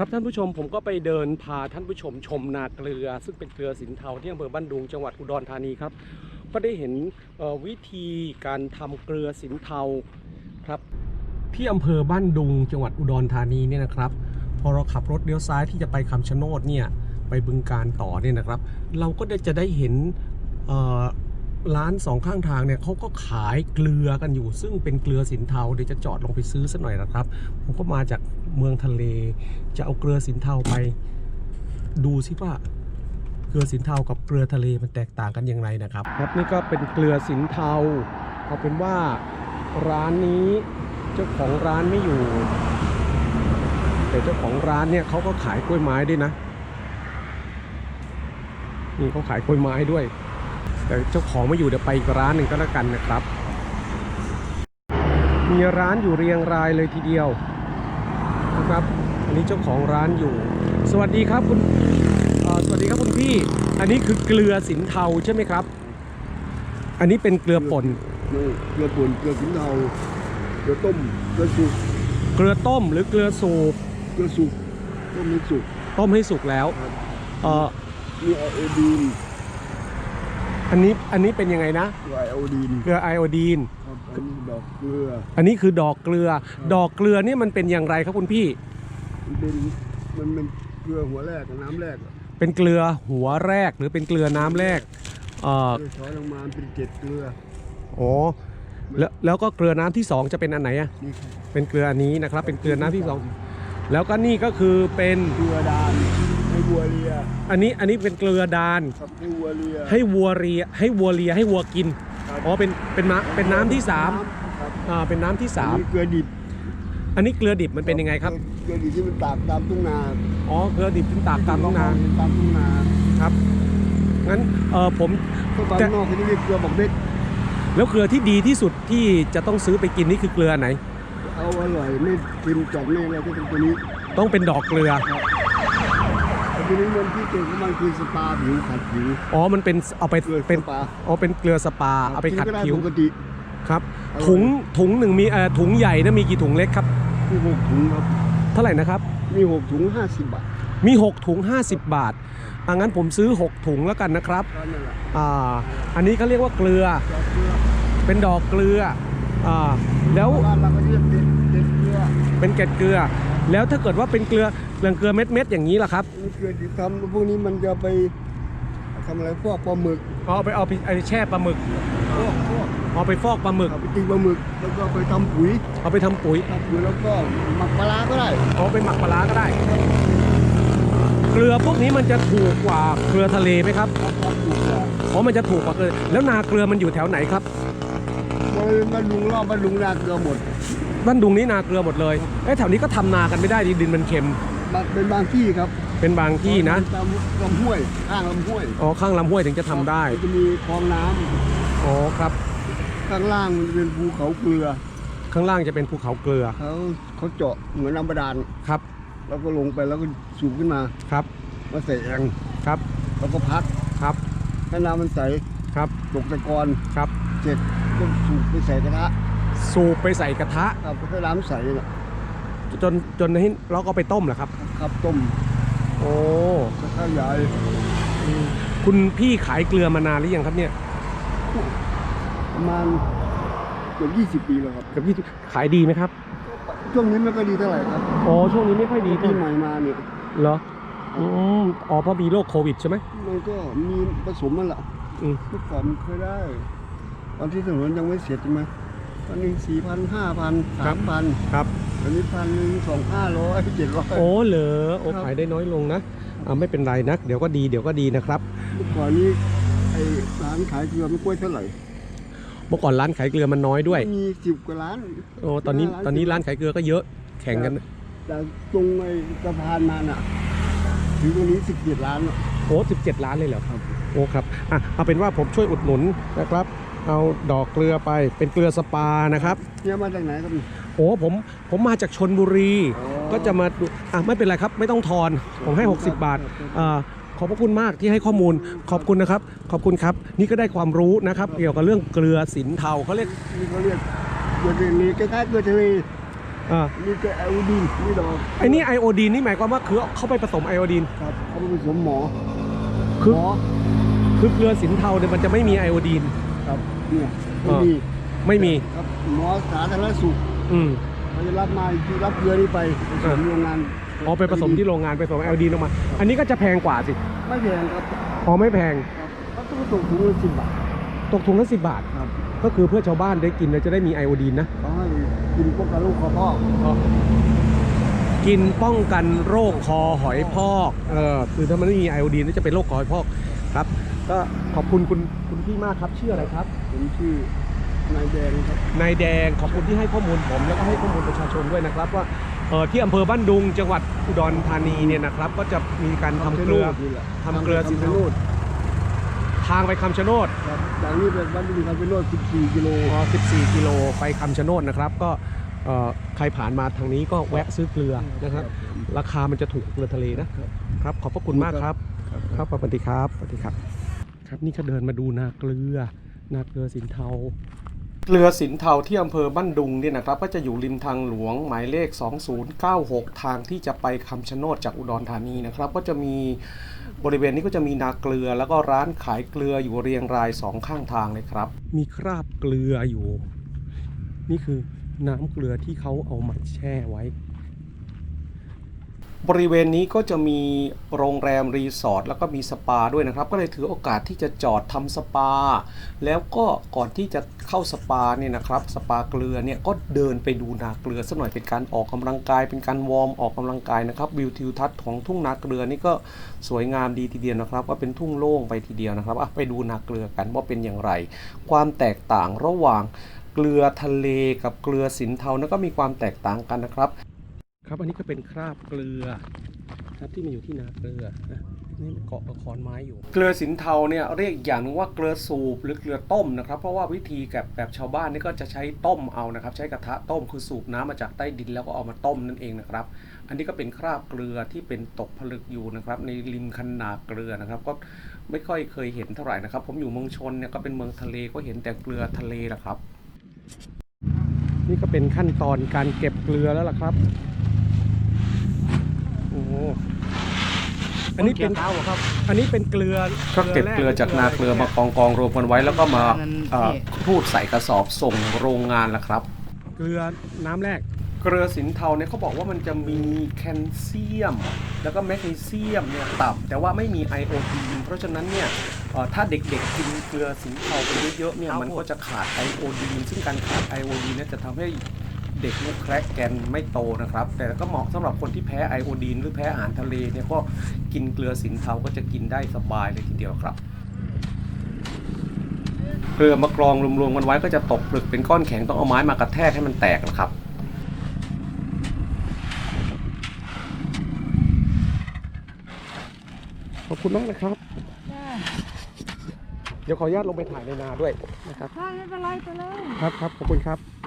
ครับท่านผู้ชมผมก็ไปเดินพาท่านผู้ชมชมนาเกลือ ซึ่งเป็นเกลือสินเทาที่อำเภอบ้านดุงจังหวัดอุดรธานีครับ ก็ได้เห็นวิธีการทำเกลือสินเทาครับที่อำเภอบ้านดุงจังหวัดอุดรธานีเนี่ยนะครับพอเราขับรถเลี้ยวซ้ายที่จะไปคำชะโนดเนี่ยไปบึงการต่อเนี่ยนะครับ เราก็จะได้เห็น ร้านสองข้างทางเนี่ยเขาก็ขายเกลือกันอยู่ ซึ่งเป็นเกลือสินเทาเดี๋ยวจะจอดลงไปซื้อสักหน่อยนะครับ ผมก็มาจากเมืองทะเล จะเอาเกลือสินเทาไป ดูซิว่าเกลือสินเทากับเกลือทะเลมันแตกต่างกันอย่างไรนะครับ ครับนี่ก็เป็นเกลือสินเทาเอาเป็นว่าร้านนี้เจ้าของร้านไม่อยู่ แต่เจ้าของร้านเนี่ยเขาก็ขายกล้วยไม้ด้วยนะนี่เขาขายกล้วยไม้ด้วย แต่เจ้าของไม่อยู่เดี๋ยวไปอีกร้านหนึ่งก็แล้วกันนะครับ มีร้านอยู่เรียงรายเลยทีเดียวนะครับอันนี้เจ้าของร้านอยู่ สวัสดีครับคุณเอ่อสวัสดีครับคุณพี่ อันนี้คือเกลือสินเทาใช่ไหมครับ อันนี้เป็นเกลือป่นนี่เกลือป่นเกลือสินเทาเกลือต้มเกลือสุกเกลือต้มหรือเกลือสูบเกลือสุกต้มให้สุกต้มให้สุกแล้วครับเอ่อมีไอโอดีน อันนี้อันนี้เป็นยังไงนะเกลือไอโอดีนเกลือไอโอดีนครับอันนี้ดอกเกลือ อันนี้คือดอกเกลือ ดอกเกลือเนี่ยมันเป็นอย่างไรครับคุณพี่ มันเป็นมันเป็นเกลือหัวแรกกับน้ำแรกอะเป็นเกลือหัวแรกหรือเป็นเกลือน้ำแรกเอ่อเกลือช้อยลงมาเป็นเกล็ดเกลืออ๋อแล้วแล้วก็เกลือน้ำที่สองจะเป็นอันไหนอะนี่ครับเป็นเกลืออันนี้นะครับ เป็นเกลือน้ำที่สองแล้วก็นี่ก็คือเป็นเกลือดาน ให้วัวเลียอันนี้อันนี้เป็นเกลือดาน ครับให้วัวเลีย ให้วัวเรียให้วัวเลียให้วัวกิน ครับ อ๋อ เป็น เป็นน้ำเป็นน้ำที่สามครับอ่า เป็นน้ำที่สามอันนี้เกลือดิบอันนี้เกลือดิบมันเป็นยังไงครับ เกลือดิบที่มันตากตามทุ่งนาอ๋อ เกลือดิบที่ตากตามท้องนา ตามทุ่งนาครับ งั้น เออผม ก็บางแต่ นอกเขาจะเรียกเกลือบอกเด็กแล้วเกลือที่ดีที่สุดที่จะต้องซื้อไปกินนี่คือเกลือไหน เอาอร่อยไม่กินจอกไม่อะไรก็เป็นตัวนี้ต้องเป็นดอกเกลือแต่ตั วนี้มันที่เก่งของมันคือสปาผิวขัดผิว อ๋อ มันเป็นเอาไปเกลือเป็นสปา อ๋อเป็นเกลือสปาเอาไปขัดกินก็ผิวปกติครับอร่อยถุงถุงหนึ่งมีเอ่อถุงใหญ่นะมีกี่ถุงเล็กครับ มีหกถุงครับ เท่าไหร่นะครับ มีหกถุงห้าสิบบาท มี6ถุง50บาทอะงั้นผมซื้อ6ถุงแล้วกันนะครับก็นั่นแหละอ่าอันนี้เขาเรียกว่าเกลือดอกเกลือเป็นดอกเกลืออ่าแล้วบ้านเราก็เรียกเด็ดเด็ดเกลือ เป็นเกล็ดเกลือ แล้วถ้าเกิดว่าเป็นเกลือเกลือเกลือเม็ดเม็ดๆอย่างนี้ล่ะครับนี่เกลือที่ทำพวกนี้มันจะไปทำอะไรพวกปลาหมึกเอาไปเอาไปเอาไปแช่ปลาหมึกพวกพวกเอาไปฟอกปลาหมึก เอาไปตีปลาหมึกแล้วก็ไปทำปุ๋ยเอาไปทำปุ๋ยทำปุ๋ยแล้วก็หมักปลาร้าก็ได้เอาไปหมักปลาร้าก็ได้ เกลือพวกนี้มันจะถูกกว่าเกลือทะเลไหมครับครับครับถูกต้องอ๋อมันจะถูกกว่าเกลือแล้วนาเกลือมันอยู่แถวไหนครับ มันมันลุงรอบมันลุงนาเกลือหมด บ้านดุงนี้นาเกลือหมดเลยเอ้แถวนี้ก็ทำนากันไม่ได้ดิดินมันเค็มบางเป็นบางที่ครับ เป็นบางที่นะตามลำห้วยข้างลำห้วยอ๋อข้างลำห้วยถึงจะทำได้มันจะมีคลองน้ำอ๋อครับ ข้างล่างมันจะเป็นภูเขาเกลือ ข้างล่างจะเป็นภูเขาเกลือเขาเขาเจาะเหมือนน้ำบาดาลครับ แล้วก็ลงไปแล้วก็สูบขึ้นมาครับมาใส่แองครับ แล้วก็พักครับถ้าน้ำมันใสครับตกตะกอนครับเสร็จก็สูบไปใส่กระทะ สูบไปใส่กระทะครับถ้าน้ำใสน่ะจนจนให้เราก็ไปต้มเหรอครับ ครับต้มโอ้กระทะใหญ่คุณพี่ขายเกลือมานานหรือยังครับเนี่ยประมาณเกือบ20ปีแล้วครับกับพี่ขายดีไหมครับ ช่วงนี้ไม่ค่อยดีเท่าไหร่ครับอ๋อช่วงนี้ไม่ค่อยดีปีเท่าใหม่มาเนี่ยเหรออืมอ๋อเพราะมีโรคโควิดใช่ไหมมันก็มีผสมมันละอืมเมื่อก่อนมันเคยได้ตอนที่ถนนยังไม่เสร็จใช่ไหม ตอนนี้สี่พันห้าพันสามพันครับตอนนี้พันหนึ่งสองห้าร้อยเจ็ดร้อย โอ้เหรอโอ้ครับ ขายได้น้อยลงนะอ่าไม่เป็นไรนะเดี๋ยวก็ดีเดี๋ยวก็ดีนะครับเมื่อก่อนนี้ไอ้ร้านขายเกลือไม่กล้วยเท่าไหร่เมื่อก่อนร้านขายเกลือมันน้อยด้วยมีสิบกว่าร้าน โอ้ตอนนี้ร้าน ตอนนี้ร้านขายเกลือก็เยอะแข่งกันแต่ตรงไอ้สะพานมาน่ะถึงตรงนี้สิบเจ็ดร้านน่ะโอ้สิบเจ็ดล้านเลยเหรอครับ โอ้ครับอะเอาเป็นว่าผมช่วยอุดหนุนนะครับ เอาดอกเกลือไปเป็นเกลือสปานะครับเนี่ยมาจากไหนครับโอ้ผมผมมาจากชนบุรีอ๋อก็จะมาดูอะไม่เป็นไรครับ ไม่ต้องทอน ผมให้ 60 บาทอ่าขอบพระคุณมากที่ให้ข้อมูลขอบคุณนะครับ ขอบคุณครับ นี่ก็ได้ความรู้นะครับ เกี่ยวกับเรื่องเกลือสินเทาเขาเรียกนี่เขาเรียกเกลือทะเลคล้ายๆเกลือทะเลอ่านี่จะไอโอดีนนี่ดอกไอ้นี่ไอโอดีนนี่หมายความว่าคือเขาไปผสมไอโอดีนครับเขาไปผสมหมอคือหมอคือเกลือสินเทาเนี่ยมันจะไม่มีไอโอดีน ครับเนี่ยเอไม่อมีไม่มีครับหมอสาธารณสุขอืมเขาจะรับมาอีกทีรับเกลือนี่ไปผสมโรงงานอ๋อไปผสมที่โรงงานไปผสมไอโอดีนออกมา อันนี้ก็จะแพงกว่าสิไม่แพงครับอ๋อไม่แพงครับเขาต้องตกถุงละสิบบาทตกถุงละสิบบาทครับก็คือเพื่อชาวบ้านได้กินแล้วจะได้มีไอโอดีนนะเขาให้กินพวกกระลูกกระเพาะกินป้องกันโรคคอหอยพอกเออคือถ้ามันไม่มีไอโอดีนก็จะเป็นโรคคอหอยพอกครับ ก็ขอบคุณคุณคุณพี่มากครับชื่ออะไรครับผมชื่อนายแดงครับนายแดงขอบคุณที่ให้ข้อมูลผมแล้วก็ให้ข้อมูลประชาชนด้วยนะครับ ว่าเออที่อำเภอบ้านดุงจังหวัดอุดรธานีเนี่ยนะครับ ก็จะมีการทำเกลือนี่แหละทำเกลือสินทำเทาไปโน่นทางไปคำชะโนด ครับจากนี้เป็นบ้านดุงคำไปโน่น14กิโลพอ14 กิโลไปคำชะโนดนะครับก็เอ่อใครผ่านมาทางนี้ก็แวะซื้อเกลือนะครับ ราคามันจะถูกกว่าเกลือทะเลนะครับขอบพระคุณมากครับ ครับสวัสดีครับสวัสดีครับ ครับ นี่ก็เดินมาดูนาเกลือ นาเกลือสินเทา เกลือสินเทาที่อำเภอบ้านดุงเนี่ยนะครับ ก็จะอยู่ริมทางหลวงหมายเลข 2096 ทางที่จะไปคำชะโนดจากอุดรธานีนะครับ ก็จะมีบริเวณนี้ก็จะมีนาเกลือ แล้วก็ร้านขายเกลืออยู่เรียงรายสองข้างทางเลยครับ มีคราบเกลืออยู่ นี่คือน้ำเกลือที่เขาเอามาแช่ไว้ บริเวณนี้ก็จะมีโรงแรมรีสอร์ทแล้วก็มีสปาด้วยนะครับ ก็เลยถือโอกาสที่จะจอดทำสปา แล้วก็ก่อนที่จะเข้าสปาเนี่ยนะครับ สปาเกลือเนี่ยก็เดินไปดูนาเกลือสักหน่อยเป็นการออกกำลังกาย เป็นการวอร์มออกกำลังกายนะครับวิวทิวทัศน์ของทุ่งนาเกลือนี่ก็สวยงามดีทีเดียวนะครับ ว่าเป็นทุ่งโล่งไปทีเดียวนะครับไปดูนาเกลือกันว่าเป็นอย่างไร ความแตกต่างระหว่างเกลือทะเลกับเกลือสินเทานั้นก็มีความแตกต่างกันนะครับ ครับอันนี้ก็เป็นคราบเกลือครับที่มาอยู่ที่นาเกลือนะนี่เกาะกับขอนไม้อยู่ เกลือสินเทาเนี่ยเรียกอย่างหนึงว่าเกลือสูบหรือเกลือต้มนะครับเพราะว่าวิธีแบบแบบชาวบ้านนี่ก็จะใช้ต้มเอานะครับ ใช้กระทะต้มคือสูบน้ำมาจากใต้ดินแล้วก็เอามาต้มนั่นเองนะครับ อันนี้ก็เป็นคราบเกลือที่เป็นตกผลึกอยู่นะครับ ในริมคันนาเกลือนะครับ ก็ไม่ค่อยเคยเห็นเท่าไหร่นะครับ ผมอยู่เมืองชนเนี่ยก็เป็นเมืองทะเลก็เห็นแต่เกลือทะเลแหละครับ นี่ก็เป็นขั้นตอนการเก็บเกลือแล้วล่ะครับโอ้โหอันนี้เป็นอันนี้เป็นเกลือก็เก็บเกลือจากนาเกลือมากองกองรวมกันไว้ แล้วก็มาเอ่อพูดใส่กระสอบส่งโรงงานละครับ เกลือน้ำแรก เกลือสินเทาเนี่ยเขาบอกว่ามันจะมีแคลเซียม แล้วก็แมกนีเซียมเนี่ยต่ำแต่ว่าไม่มีไอโอดีนเพราะฉะนั้นเนี่ยเอ่อถ้าเด็กๆกินเกลือสินเทาไปเยอะๆเนี่ยมันก็จะขาดไอโอดีนซึ่งการขาดไอโอดีนเนี่ยจะทำให้ เด็กเนี่ยแครกแกนไม่โตนะครับ แต่ก็เหมาะสำหรับคนที่แพ้ไอโอดีนหรือแพ้อาหารทะเลเนี่ยก็กินเกลือสินเทาก็จะกินได้สบายเลยทีเดียวครับเกลือมากรองรวมๆกันไว้ก็จะตกผลึกเป็นก้อนแข็งต้องเอาไม้มากระแทกให้มันแตกนะครับขอบคุณมากนะครับจ้าเดี๋ยวขออนุญาตลงไปถ่ายในนาด้วยนะครับใช่ไม่เป็นไรไปเลย ครับครับขอบคุณครับ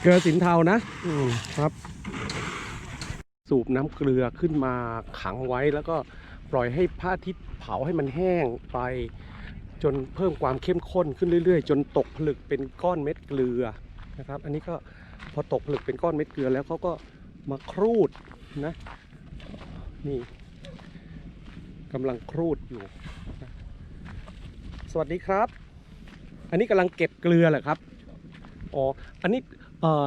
เกลือสินเทานะ อืมครับ สูบน้ำเกลือขึ้นมาขังไว้แล้วก็ปล่อยให้พระอาทิตย์เผาให้มันแห้งไปจนเพิ่มความเข้มข้นขึ้นเรื่อย ๆ จนตกผลึกเป็นก้อนเม็ดเกลือนะครับ อันนี้ก็พอตกผลึกเป็นก้อนเม็ดเกลือแล้วเขาก็มาครูดนะนี่กำลังครูดอยู่ สวัสดีครับ อันนี้กำลังเก็บเกลือเหรอครับ อ๋อ อันนี้เอ่อ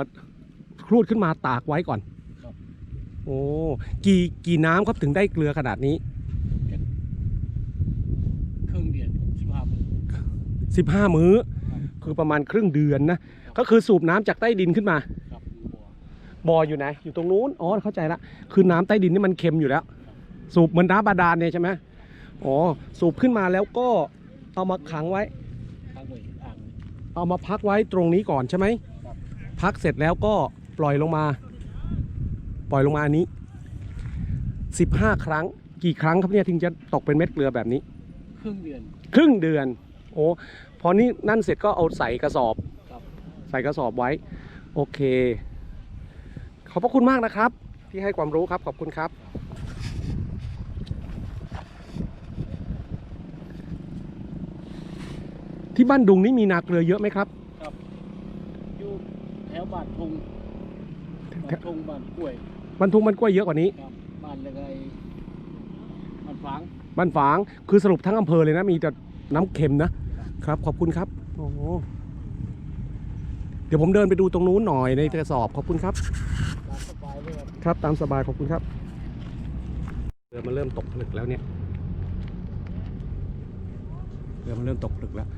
ครูดขึ้นมาตากไว้ก่อนโอ้ กี่กี่น้ำครับถึงได้เกลือขนาดนี้ครึ่งเดือนสิบห้าวัน15 มื้อคือประมาณครึ่งเดือนนะ ก็คือสูบน้ำจากใต้ดินขึ้นมา ครับบัวบ่ออยู่ไหน อยู่ตรงนู้น อ๋อ เข้าใจละ คือน้ำใต้ดินนี่มันเค็มอยู่แล้ว สูบเหมือนน้ำบาดาลเนี่ยใช่ไหมอ๋อ สูบขึ้นมาแล้วก็เอามาขังไว้ตั้งไว้อ่าง เอามาพักไว้ตรงนี้ก่อนใช่ไหมครับพักเสร็จแล้วก็ปล่อยลงมา ปล่อยลงมาอันนี้ 15 ครั้ง กี่ครั้งครับเนี่ยถึงจะตกเป็นเม็ดเกลือแบบนี้ ครึ่งเดือน ครึ่งเดือน โอ้พอนี่นั่นเสร็จก็เอาใส่กระสอบครับใส่กระสอบไว้ โอเค ขอบพระคุณมากนะครับ ที่ให้ความรู้ครับขอบคุณครับ ที่บ้านดุงนี่มีนาเกลือเยอะไหมครับ อยู่แถวบาดพุงบ้านทงบ้านกล้วยบรรทุกมันกล้วยเยอะกว่านี้ครับบ้านอะไรบ้านฝางบ้านฝางคือสรุปทั้งอำเภอเลยนะมีแต่น้ำเค็มนะครับ ขอบคุณครับโอ้โหเดี๋ยวผมเดินไปดูตรงนู้นหน่อยในกระสอบขอบคุณครับตามสบายเลยครับครับตามสบายขอบคุณครับเรือมันเริ่มตกผลึกแล้วเนี่ยเรือมันเริ่มตกผลึกแล้ว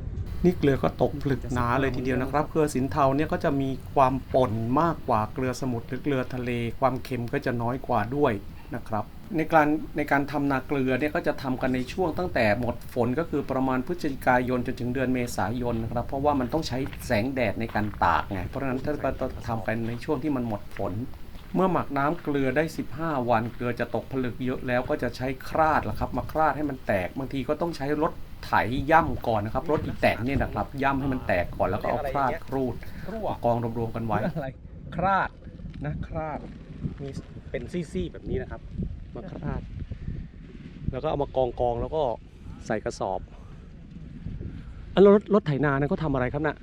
นี่เกลือก็ตกผลึกหนาเลยทีเดียวนะครับ เกลือสินเทาเนี่ยก็จะมีความป่นมากกว่าเกลือสมุทรหรือเกลือทะเล ความเค็มก็จะน้อยกว่าด้วยนะครับในการในการทำนาเกลือเนี่ยก็จะทำกันในช่วงตั้งแต่หมดฝนก็คือประมาณพฤศจิกายนจนถึงเดือนเมษายนนะครับ เพราะว่ามันต้องใช้แสงแดดในการตากไงเพราะฉะนั้นถ้าเราทำกันในช่วงที่มันหมดฝน เมื่อหมักน้ำเกลือได้ 15 วันเกลือจะตกผลึกเยอะแล้วก็จะใช้คราดละครับ มาคราดให้มันแตกบางทีก็ต้องใช้รถ ไถย่ำก่อนนะครับรถอีแตนเนี่ยนะครับย่ำให้มันแตกก่อนแล้วก็เอาคราดครูดรั่วกองรวมๆกันไว้อะไรคราดนะคราดมีเป็นซี่ๆแบบนี้นะครับ มาคราด แล้วก็เอามากองกองๆแล้วก็ใส่กระสอบ อันรถรถไถนานั้นเขาทำอะไรครับน่ะ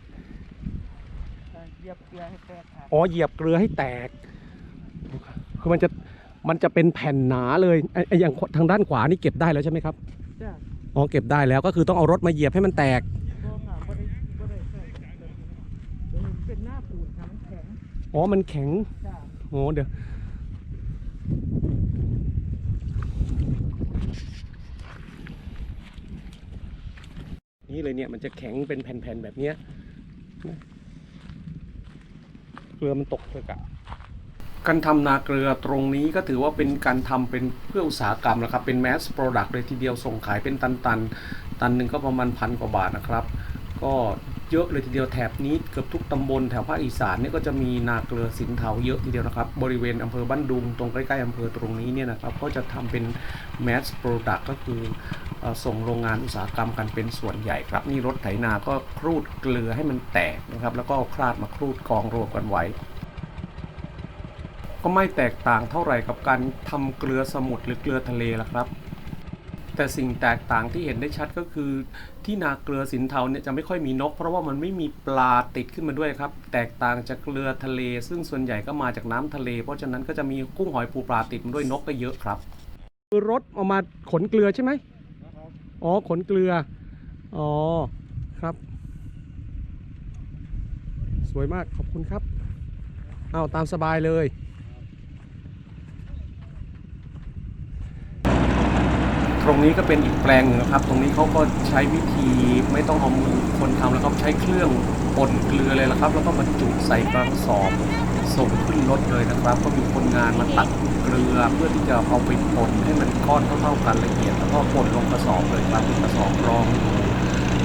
เหยียบเกลือให้แตกครับอ๋อเหยียบเกลือให้แตก คือมันจะมันจะเป็นแผ่นหนาเลยไอ้ไอ้อย่างทางด้านขวานี่เก็บได้แล้วใช่ไหมครับจ้า อ๋อเก็บได้แล้วก็คือต้องเอารถมาเหยียบให้มันแตกก็ถามว่ได้ว่ได้ใช่เป็นหน้าปูนทั้งแข็งอ๋อมันแข็งจ้าอ๋อเดี๋ยวนี่เลยเนี่ยมันจะแข็งเป็นแผ่นๆแบบเนี้ยเกลือมันตกเลยอะก การทำนาเกลือตรงนี้ก็ถือว่าเป็นการทำเป็นเพื่ออุตสาหกรรมนะครับ เป็นแมสโปรดักต์เลยทีเดียวส่งขายเป็นตันตันๆตันหนึ่งก็ประมาณพันกว่าบาทนะครับ ก็เยอะเลยทีเดียวแถบนี้เกือบทุกตำบลแถวภาคอีสานเนี่ยก็จะมีนาเกลือสินเทาเยอะทีเดียวนะครับ บริเวณอำเภอบ้านดุงตรงใกล้ๆอำเภอตรงนี้เนี่ยนะครับ ก็จะทำเป็นแมสโปรดักต์ก็คือส่งโรงงานอุตสาหกรรมกันเป็นส่วนใหญ่ครับ นี่รถไถนาก็ครูดเกลือให้มันแตกนะครับ แล้วก็คราดมาครูดกองรวมกันไว้ ก็ไม่แตกต่างเท่าไหร่กับการทำเกลือสมุทรหรือเกลือทะเลละครับ แต่สิ่งแตกต่างที่เห็นได้ชัดก็คือ ที่นาเกลือสินเทาเนี่ยจะไม่ค่อยมีนก เพราะว่ามันไม่มีปลาติดขึ้นมาด้วยครับ แตกต่างจากเกลือทะเล ซึ่งส่วนใหญ่ก็มาจากน้ำทะเล เพราะฉะนั้นก็จะมีกุ้งหอยปูปลาติดมาด้วยนกก็เยอะครับคือรถเอามาขนเกลือใช่ไหมอ๋อขนเกลืออ๋อครับ สวยมากขอบคุณครับเอาตามสบายเลย ต รงนี้ก็เป็นอีกแปลงหนึ่งนะครับ ตรงนี้เขาก็ใช้วิธีไม่ต้องเอามือคนทำแล้วก็ใช้เครื่องป่นเกลือเลยละครับ แล้วก็บรรจุใส่กระสอบส่งขึ้นรถเลยนะครับ ก็มีคนงานมาตักเกลือเพื่อที่จะเอาไปป่นให้มันก้อนเท่าๆกันละเอียดแล้วก็ป่นลงกระสอบเลยครับเป็นกระสอบรอง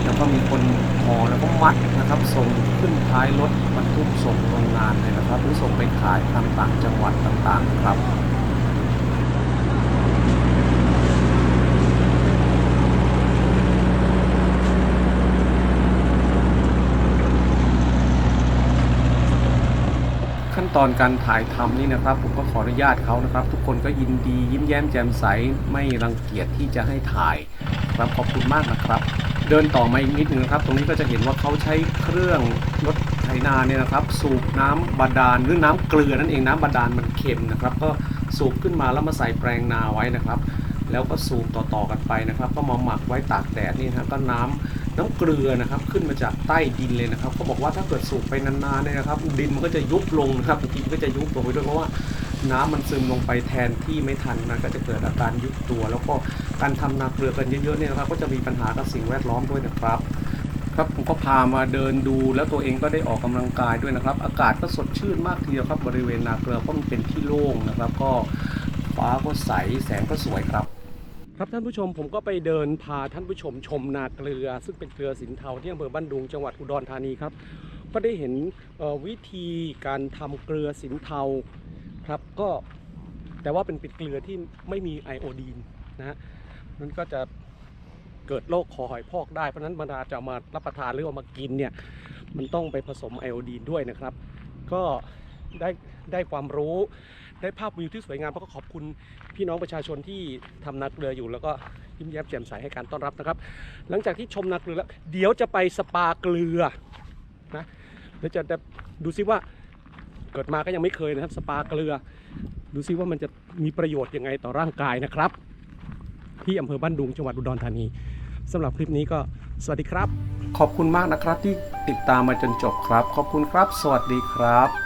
แล้วก็มีคนห่อแล้วก็มัดนะครับ ส่งขึ้นท้ายรถบรรทุกส่งโรงงานเลยนะครับหรือส่งไปขายตามต่างจังหวัดต่างๆครับ ขั้น ตอนการถ่ายทำนี่นะครับ ผมก็ขออนุญาตเขานะครับ ทุกคนก็ยินดียิ้มแย้มแจ่มใสไม่รังเกียจที่จะให้ถ่ายครับขอบคุณมากนะครับ เดินต่อมาอีกนิดนึงนะครับ ตรงนี้ก็จะเห็นว่าเขาใช้เครื่องรถไถนาเนี่ยนะครับ สูบน้ำบาดาลหรือน้ำเกลือนั่นเองน้ำบาดาลมันเค็มนะครับ ก็สูบขึ้นมาแล้วมาใส่แปลงนาไว้นะครับ แล้วก็สูบต่อๆกันไปนะครับ ก็มาหมักไว้ตากแดดนี่นะครับก็น้ำน้ำเกลือนะครับ ขึ้นมาจากใต้ดินเลยนะครับเขาบอกว่าถ้าเกิดสูบไปนานๆเนี่ยนะครับ ดินมันก็จะยุบลงนะครับดินก็จะยุบลงไปด้วยเพราะว่าน้ำมันซึมลงไปแทนที่ไม่ทันมันก็จะเกิดอาการยุบตัว แล้วก็การทำนาเกลือกันเยอะๆเนี่ยนะครับ ก็จะมีปัญหากับสิ่งแวดล้อมด้วยนะครับครับผมก็พามาเดินดูแล้วตัวเองก็ได้ออกกำลังกายด้วยนะครับ อากาศก็สดชื่นมากทีเดียวครับบริเวณนาเกลือเพราะมันเป็นที่โล่งนะครับ ก็ฟ้าก็ใสแสงก็สวยครับ ครับท่านผู้ชมผมก็ไปเดินพาท่านผู้ชมชมนาเกลือ ซึ่งเป็นเกลือสินเทาที่อำเภอบ้านดุงจังหวัดอุดรธานีครับ ก็ได้เห็นวิธีการทำเกลือสินเทาครับก็แต่ว่าเป็นป็นเกลือที่ไม่มีไอโอดีนนะฮะมันก็จะเกิดโรคคอหอยพอกได้ เพราะนั้นเวลาจะามารับประทานหรือเอามากินเนี่ยมันต้องไปผสมไอโอดีนด้วยนะครับ ก็ได้ได้ความรู้ ได้ภาพวิวที่สวยงามแล้วก็ขอบคุณพี่น้องประชาชนที่ทำนาเกลืออยู่ แล้วก็ยิ้มแย้มแจ่มใสให้การต้อนรับนะครับ หลังจากที่ชมนาเกลือแล้วเดี๋ยวจะไปสปาเกลือนะเดี๋ยวจะดูซิว่าเกิดมาก็ยังไม่เคยนะครับ สปาเกลือ ดูซิว่ามันจะมีประโยชน์ยังไงต่อร่างกายนะครับ ที่อำเภอบ้านดุงจังหวัดอุดรธานีสำหรับคลิปนี้ก็สวัสดีครับ ขอบคุณมากนะครับที่ติดตามมาจนจบครับ ขอบคุณครับ สวัสดีครับ